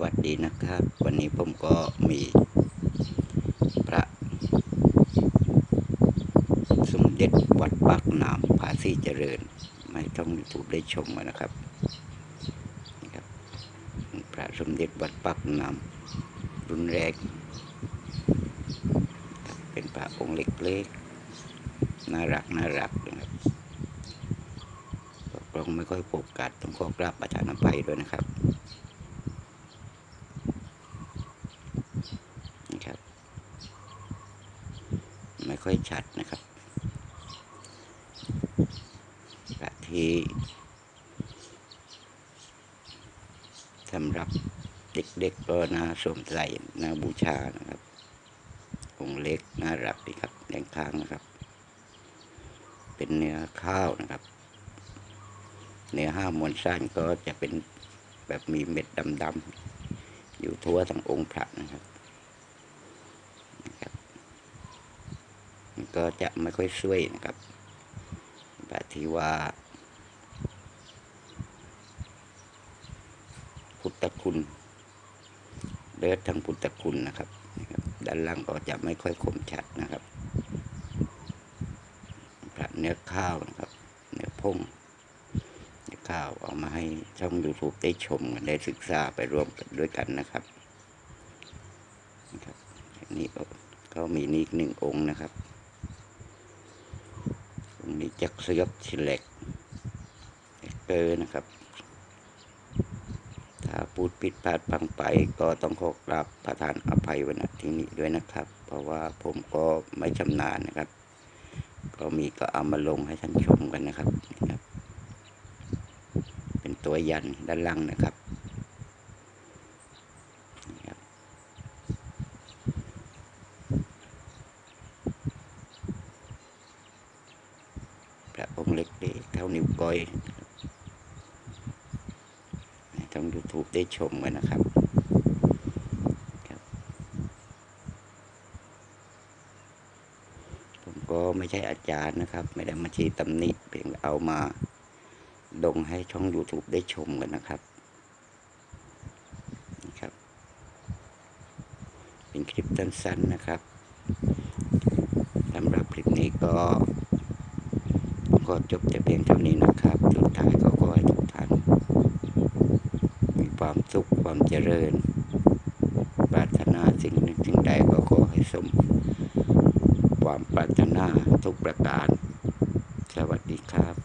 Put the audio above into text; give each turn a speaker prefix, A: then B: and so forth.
A: วัสดีนะครับ วันนี้ผมก็มีพระสมเด็จวัดปากน้ำภาษีเจริญมาให้ช่องยูทูบได้ชมนนะครับนี่ครับ พระสมเด็จวัดปากน้ำรุ่นแรก เป็นพระองค์เล็กๆ น่ารักน่ารักนะครับกลองไม่ค่อยโฟกัสต้องขอกราบประธานภัยด้วยนะครับ นี่ครับ ไม่ ค่อยชัดนะครับพระที่สำหรับเด็กๆก็น่าสวมใส่น่าบูชานะครับองค์เล็กน่ารักดีครับแดงค้างนะครับ เป็นเนื้อข้าวนะครับ เนื้อห้ามวลสั้นก็จะเป็นแบบมีเม็ดดำๆอยู่ทั่วทั้งองค์พระนะครับมัน ก็จะไม่ค่อยช่วยนะครับ แบบที่ว่า พุทธคุณเลือดทางพุทธคุณนะครับ ด้านล่างก็จะไม่ค่อยคมชัดนะครับพระเนื้อข้าวนะครับ เนื้อพงเนื้อข้าวเอามาให้ช่อง YouTube ได้ชมกันได้ศึกษาไปร่วมกันด้วยกันนะครับนะครับอันนี้ก็มีนี่อีกหนึ่งองค์นะครับ นี้จักสือกชิเล็กเกอร์นะครับ ถ้าพูดผิดพลาดพังไปก็ต้องขอกราบประทานอภัยว้ณที่นี้ด้วยนะครับ เพราะว่าผมก็ไม่ชำนาญนะครับ ก็มีก็เอามาลงให้ท่านชมกันนะครับ เป็นตัวยันด้านล่างนะครับนี่ครับ พระองค์ เท่านิ้วก้อยให้ทางยูทูบได้ชมกันนะครับครับผมก็ไม่ใช่อาจารย์นะครับ ไม่ได้มาชี้ตำหนิเพียงเอามาลงให้ช่อง YouTube ได้ชมกันนะครับนี่ครับ เป็นคลิปสั้นๆนะครับสำหรับคลิปนี้ก็ ก็จบแต่เพียงเท่านี้นะครับ สุดท้ายก็ขอให้ทุกท่าน มีความสุขความเจริญปรารถนาสิ่งหนึ่งสิ่งใดก็ขอให้สม ความปรารถนาทุกประการ สวัสดีครับ